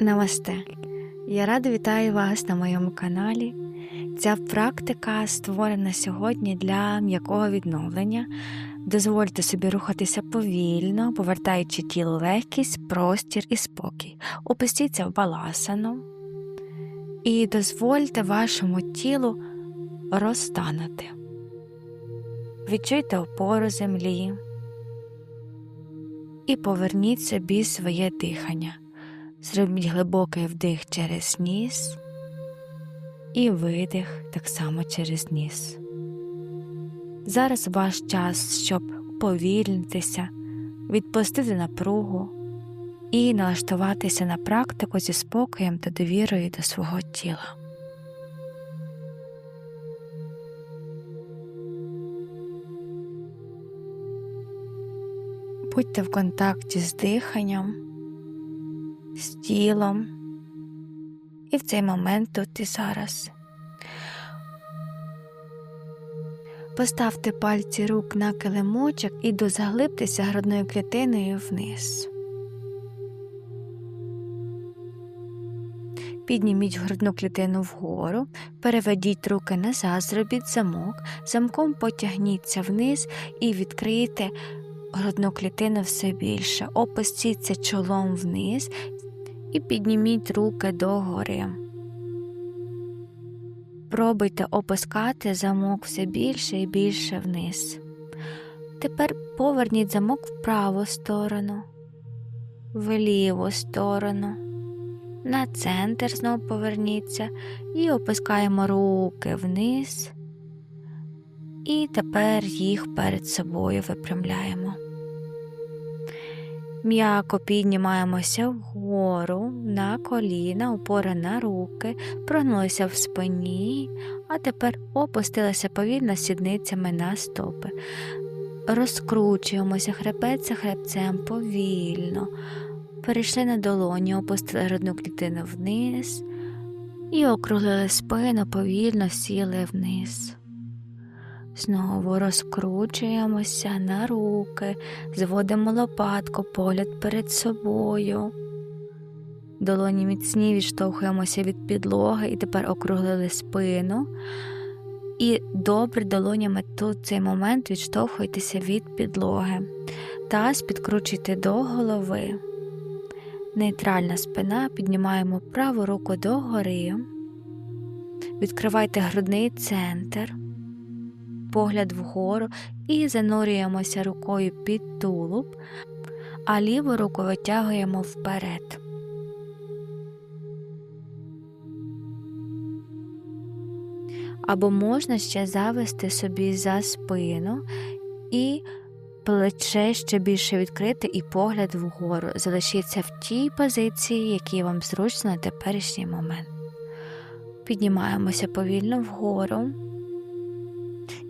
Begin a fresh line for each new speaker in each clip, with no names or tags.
Намасте! Я рада вітаю вас на моєму каналі. Ця практика створена сьогодні для м'якого відновлення. Дозвольте собі рухатися повільно, повертаючи тілу легкість, простір і спокій. Опустіться в баласану і дозвольте вашому тілу розтанути. Відчуйте опору землі і поверніть собі своє дихання. Зробіть глибокий вдих через ніс і видих так само через ніс. Зараз ваш час, щоб повільнитися, відпустити напругу і налаштуватися на практику зі спокоєм та довірою до свого тіла. Будьте в контакті з диханням з тілом і в цей момент тут і зараз. Поставте пальці рук на килимочок і дозаглибтеся грудною клітиною вниз. Підніміть грудну клітину вгору, переведіть руки назад, зробіть замок, замком потягніться вниз і відкрийте грудну клітину все більше. Опустіться чолом вниз і підніміть руки догори. Пробуйте опускати замок все більше і більше вниз. Тепер поверніть замок в праву сторону, в ліву сторону, на центр знову поверніться і опускаємо руки вниз. І тепер їх перед собою випрямляємо. М'яко піднімаємося вгору на коліна, опора на руки, прогнулися в спині, а тепер опустилися повільно сідницями на стопи. Розкручуємося хребець за хребцем повільно. Перейшли на долоні, опустили грудну клітину вниз і округлили спину, повільно сіли вниз. Знову розкручуємося на руки, зводимо лопатку, погляд перед собою. Долоні міцні відштовхуємося від підлоги і тепер округлили спину. І добре долонями тут цей момент відштовхуйтеся від підлоги. Таз підкручуйте до голови. Нейтральна спина, піднімаємо праву руку догори, відкривайте грудний центр погляд вгору і занурюємося рукою під тулуб, а ліву руку витягуємо вперед. Або можна ще завести собі за спину і плече ще більше відкрити і погляд вгору. Залишіться в тій позиції, якій вам зручно на теперішній момент. Піднімаємося повільно вгору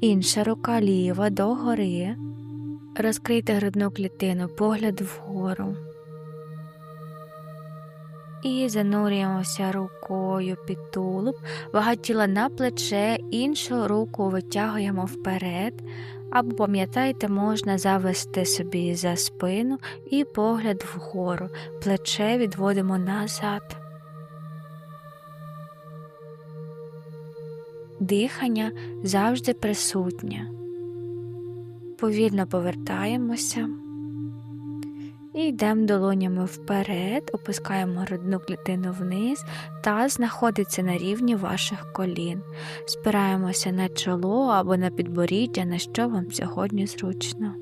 інша рука ліва догори. Розкрийте грудну клітину, погляд вгору. І занурюємося рукою під тулуб, вага тіла на плече, іншу руку витягуємо вперед, або пам'ятайте, можна завести собі за спину і погляд вгору, плече відводимо назад. Дихання завжди присутнє. Повільно повертаємося і йдемо долонями вперед, опускаємо грудну клітину вниз та знаходиться на рівні ваших колін. Спираємося на чоло або на підборіддя, на що вам сьогодні зручно.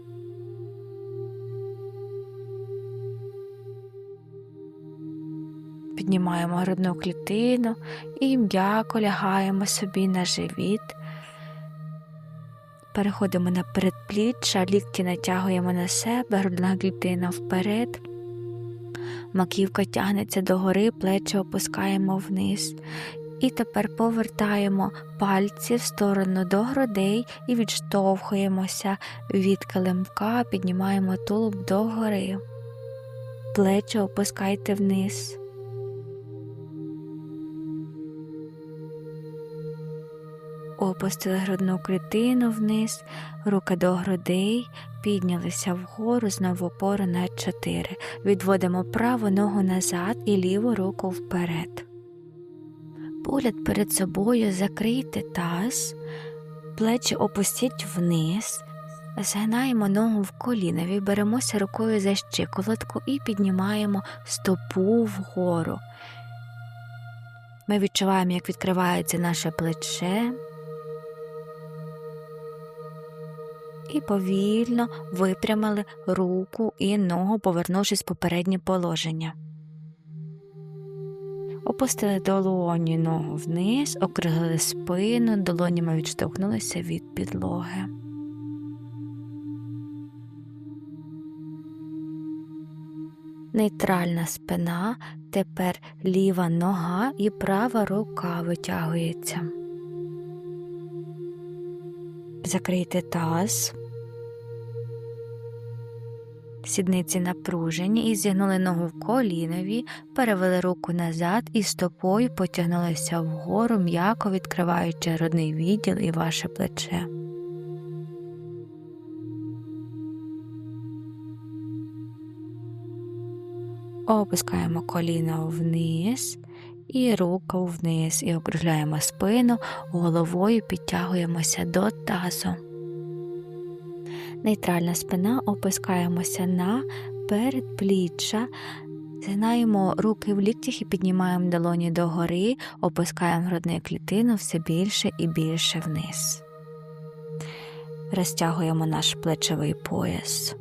Піднімаємо грудну клітину і м'яко лягаємо собі на живіт. Переходимо на передпліччя, лікті натягуємо на себе, грудна клітина вперед. Маківка тягнеться догори, плечі опускаємо вниз. І тепер повертаємо пальці в сторону до грудей і відштовхуємося від килимка, піднімаємо тулуб догори. Плечі опускайте вниз. Опустили грудну клітину вниз, руки до грудей, піднялися вгору, знову опору на 4. Відводимо праву ногу назад і ліву руку вперед. Погляд перед собою закрийте таз, плечі опустіть вниз, згинаємо ногу в колінові, беремося рукою за щиколотку і піднімаємо стопу вгору. Ми відчуваємо, як відкривається наше плече. І повільно випрямили руку і ногу, повернувшись в попереднє положення. Опустили долоню ногу вниз, округлили спину, долонями відштовхнулися від підлоги. Нейтральна спина, тепер ліва нога і права рука витягується. Закрийте таз. Сідниці напружені і зігнули ногу в колінові, перевели руку назад і стопою потягнулися вгору, м'яко відкриваючи грудний відділ і ваше плече. Опускаємо коліно вниз і руку вниз, і округляємо спину, головою підтягуємося до тазу. Нейтральна спина, опускаємося на передпліччя, згинаємо руки в ліктях і піднімаємо долоні догори, опускаємо грудну клітину все більше і більше вниз. Розтягуємо наш плечовий пояс.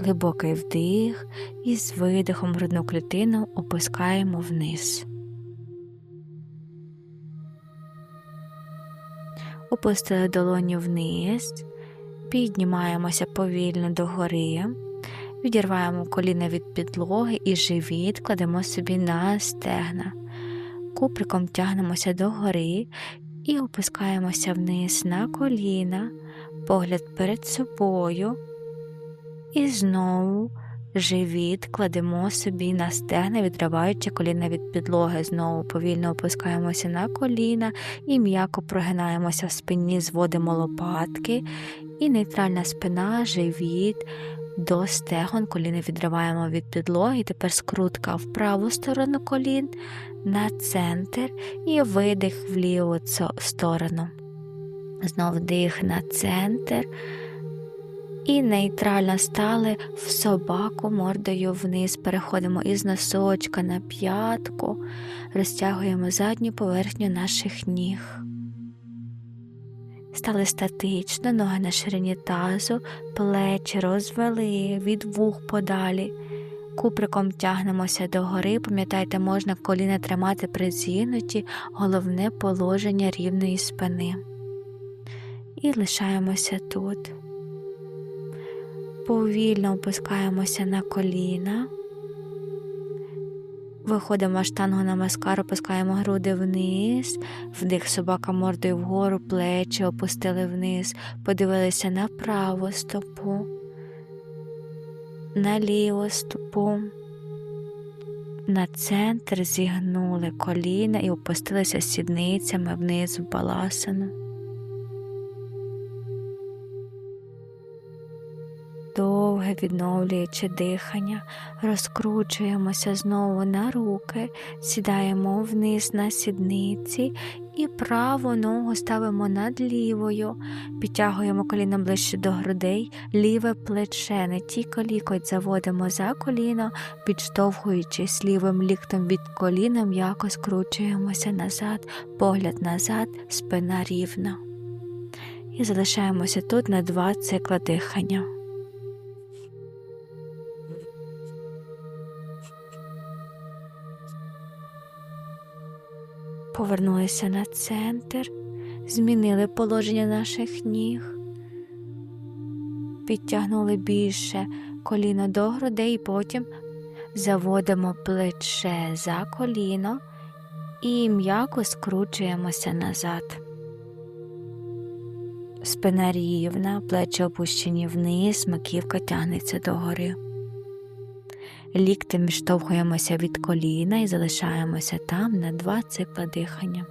Глибокий вдих і з видихом грудну клітину опускаємо вниз. Опустили долоні вниз, піднімаємося повільно догори, відірваємо коліна від підлоги і живіт кладемо собі на стегна. Куприком тягнемося догори і опускаємося вниз на коліна, погляд перед собою. І знову живіт кладемо собі на стегна, відриваючи коліна від підлоги. Знову повільно опускаємося на коліна і м'яко прогинаємося в спині, зводимо лопатки, і нейтральна спина, живіт до стегон, коліна відриваємо від підлоги. Тепер скрутка в праву сторону колін на центр і видих в ліву сторону. Знову вдих на центр і нейтрально стали в собаку мордою вниз. Переходимо із носочка на п'ятку, розтягуємо задню поверхню наших ніг. Стали статично, ноги на ширині тазу, плечі розвели від вух подалі. Куприком тягнемося догори, пам'ятайте, можна коліна тримати при зігнуті, головне положення рівної спини. І лишаємося тут повільно опускаємося на коліна, виходимо штангу на маскар, опускаємо груди вниз, вдих собака мордою вгору, плечі опустили вниз, подивилися на праву стопу, на ліву стопу. На центр зігнули коліна і опустилися сідницями вниз в баласану. Довге відновлюючи дихання, розкручуємося знову на руки, сідаємо вниз на сідниці і праву ногу ставимо над лівою, підтягуємо коліно ближче до грудей, ліве плече, не тільки лікоть заводимо за коліно, підштовхуючись лівим ліктом від коліна, м'яко скручуємося назад, погляд назад, спина рівна. І залишаємося тут на два цикла дихання. Повернулися на центр, змінили положення наших ніг, підтягнули більше коліно до грудей, і потім заводимо плече за коліно і м'яко скручуємося назад. Спина рівна, плечі опущені вниз, маківка тягнеться догори ліктем відштовхуємося від коліна і залишаємося там на два цикла дихання.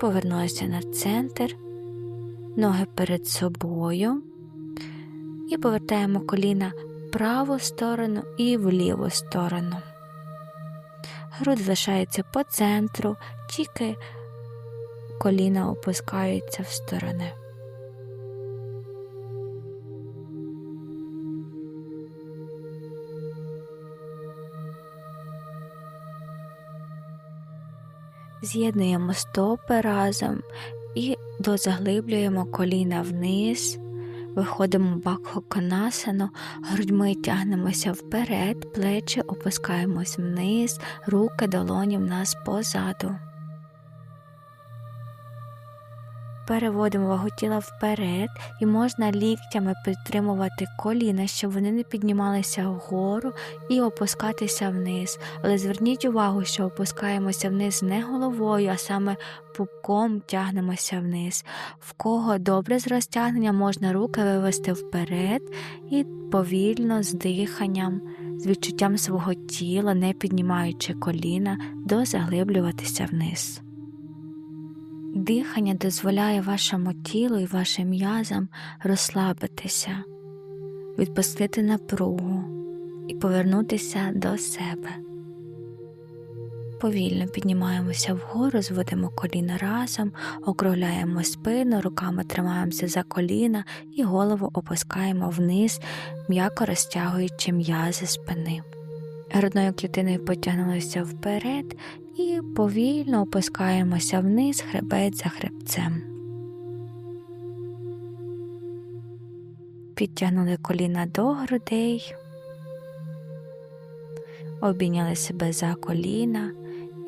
Повернуся на центр, ноги перед собою і повертаємо коліна в праву сторону і в ліву сторону. Грудь залишається по центру, тільки коліна опускаються в сторони. З'єднуємо стопи разом і дозаглиблюємо коліна вниз, виходимо в бакхоконасану, грудьми тягнемося вперед, плечі опускаємось вниз, руки долоні в нас позаду. Переводимо вагу тіла вперед і можна ліктями підтримувати коліна, щоб вони не піднімалися вгору і опускатися вниз. Але зверніть увагу, що опускаємося вниз не головою, а саме пупком тягнемося вниз. В кого добре з розтягнення можна руки вивести вперед і повільно з диханням, з відчуттям свого тіла, не піднімаючи коліна, дозаглиблюватися вниз. Дихання дозволяє вашому тілу і вашим м'язам розслабитися, відпустити напругу і повернутися до себе. Повільно піднімаємося вгору, зводимо коліна разом, округляємо спину, руками тримаємося за коліна і голову опускаємо вниз, м'яко розтягуючи м'язи спини. Грудною клітиною потягнулися вперед і повільно опускаємося вниз хребет за хребцем. Підтягнули коліна до грудей, обійняли себе за коліна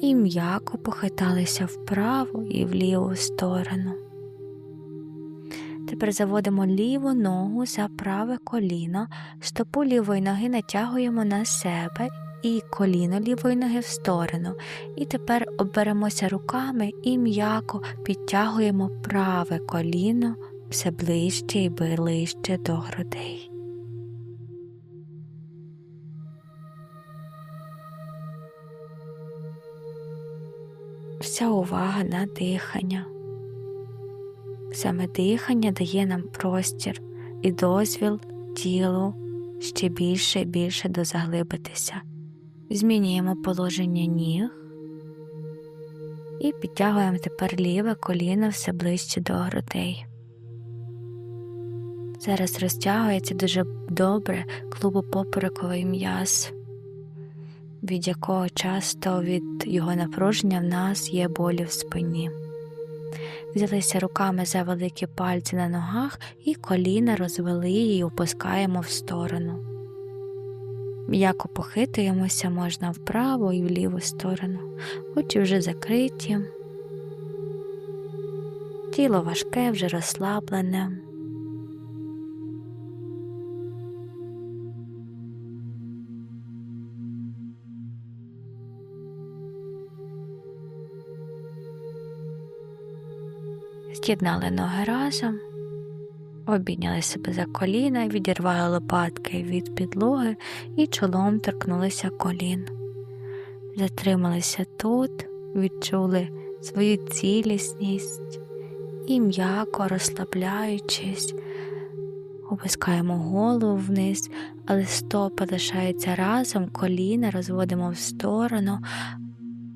і м'яко похиталися вправо і в ліву сторону. Тепер заводимо ліву ногу за праве коліно, стопу лівої ноги натягуємо на себе і коліно лівої ноги в сторону. І тепер оберемося руками і м'яко підтягуємо праве коліно все ближче і ближче до грудей. Вся увага на дихання. Саме дихання дає нам простір і дозвіл тілу ще більше і більше дозаглибитися. Змінюємо положення ніг і підтягуємо тепер ліве коліно все ближче до грудей. Зараз розтягується дуже добре клубопоперековий м'яз, від якого часто від його напруження в нас є болі в спині. Взялися руками за великі пальці на ногах і коліна розвели і опускаємо в сторону. М'яко похитуємося можна вправо і в ліву сторону, очі вже закриті, тіло важке, вже розслаблене. З'єднали ноги разом, обійняли себе за коліна, відірвали лопатки від підлоги і чолом торкнулися колін. Затрималися тут, відчули свою цілісність і м'яко розслабляючись, опускаємо голову вниз, але стопи лишаються разом, коліна розводимо в сторону,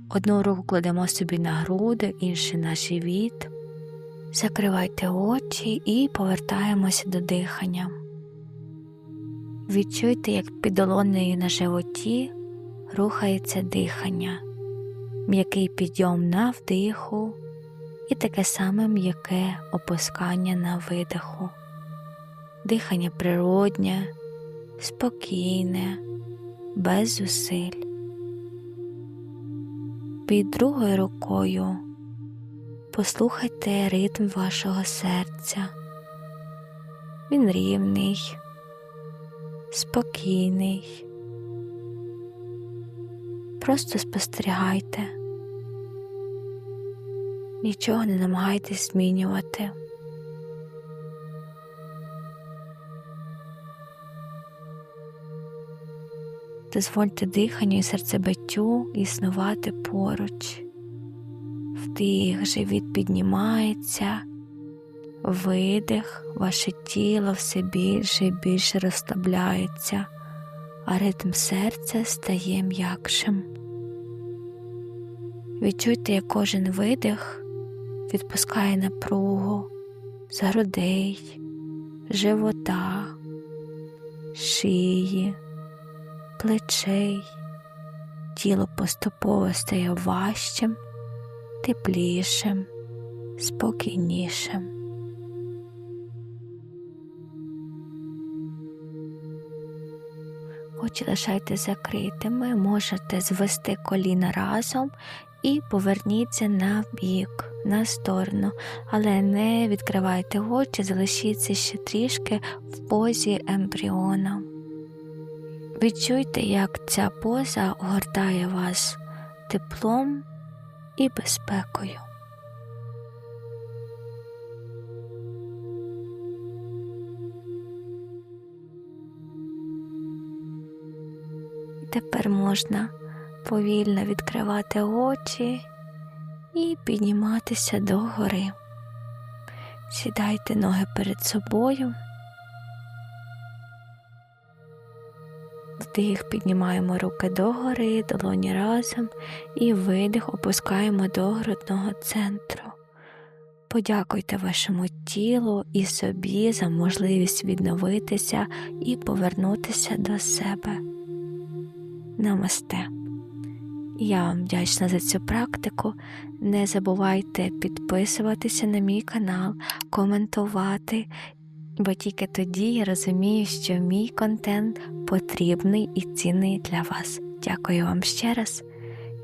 одну руку кладемо собі на груди, іншу на живіт. Закривайте очі і повертаємося до дихання. Відчуйте, як під долонею на животі рухається дихання, м'який підйом на вдиху і таке саме м'яке опускання на видиху. Дихання природнє, спокійне, без зусиль. Під другою рукою послухайте ритм вашого серця. Він рівний, спокійний. Просто спостерігайте, нічого не намагайтесь змінювати. Дозвольте диханню і серцебиттю існувати поруч Вдих, живіт піднімається, видих, ваше тіло все більше і більше розслабляється, а ритм серця стає м'якшим. Відчуйте, як кожен видих відпускає напругу з грудей, живота, шиї, плечей. Тіло поступово стає важчим, теплішим, спокійнішим. Очі лишайте закритими, можете звести коліна разом і поверніться на бік, на сторону, але не відкривайте очі, залишіться ще трішки в позі ембріона. Відчуйте, як ця поза огортає вас теплом і безпекою. Тепер можна повільно відкривати очі і підніматися догори. Сідайте ноги перед собою. Вдих, піднімаємо руки догори, долоні разом і видих опускаємо до грудного центру. Подякуйте вашому тілу і собі за можливість відновитися і повернутися до себе. Намасте. Я вам вдячна за цю практику. Не забувайте підписуватися на мій канал, коментувати, бо тільки тоді я розумію, що мій контент потрібний і цінний для вас. Дякую вам ще раз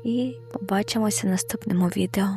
і побачимося в наступному відео.